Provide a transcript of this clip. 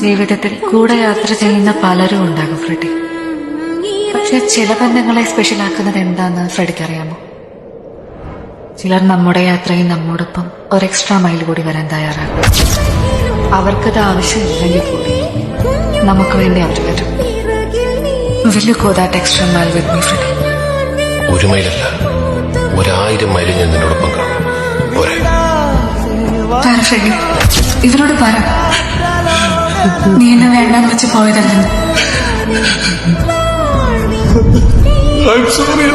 ജീവിതത്തിൽ കൂടെ യാത്ര ചെയ്യുന്ന പലരും ഉണ്ടാകും ഫ്രെഡി. പക്ഷെ ചില ബന്ധങ്ങളെ സ്പെഷ്യൽ ആക്കുന്നത് എന്താന്ന് ഫ്രെഡിക്ക് അറിയാമോ? ചിലർ നമ്മുടെ യാത്രയിൽ നമ്മോടൊപ്പം ഒരു എക്സ്ട്രാ മൈൽ കൂടി വരാൻ തയ്യാറാകും. അവർക്കത് ആവശ്യമില്ലെങ്കിൽ കൂടി നമുക്ക് വേണ്ടി അവർ വരും. Will that extra mile with me Freddy? ഒരു മൈലല്ല ഒരായിരം മൈൽ ഞാൻ നിന്നോടൊപ്പം ഫ്രെഡി ഇവരോട് പറ. നീ എന്നെ വേണ്ടാന്ന് വെച്ച് പോയതല്ലെന്ന് I'm sorry.